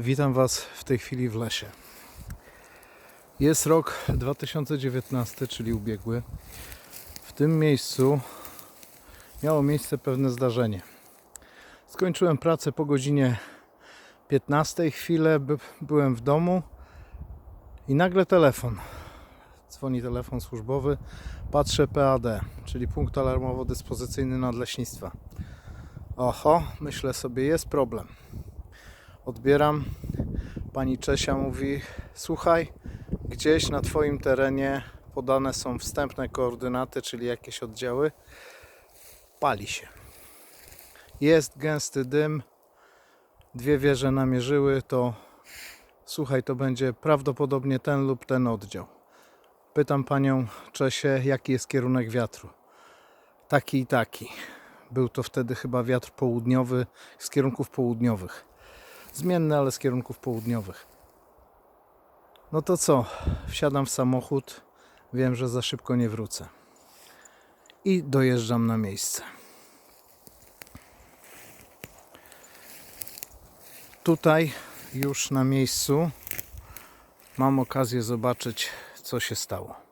Witam Was w tej chwili w lesie. Jest rok 2019, czyli ubiegły. W tym miejscu miało miejsce pewne zdarzenie. Skończyłem pracę po godzinie 15. Chwilę by, byłem w domu i nagle telefon. Dzwoni telefon służbowy. Patrzę PAD, czyli punkt alarmowo-dyspozycyjny nadleśnictwa. Oho, myślę sobie, jest problem. Odbieram. Pani Czesia mówi: Słuchaj, gdzieś na Twoim terenie podane są wstępne koordynaty, czyli jakieś oddziały. Pali się. Jest gęsty dym. Dwie wieże namierzyły. To słuchaj, to będzie prawdopodobnie ten lub ten oddział. Pytam panią Czesię, jaki jest kierunek wiatru. Taki i taki. Był to wtedy chyba wiatr południowy z kierunków południowych. Zmienny, ale z kierunków południowych. No to co? Wsiadam w samochód. Wiem, że za szybko nie wrócę. I dojeżdżam na miejsce. Tutaj już na miejscu mam okazję zobaczyć, co się stało.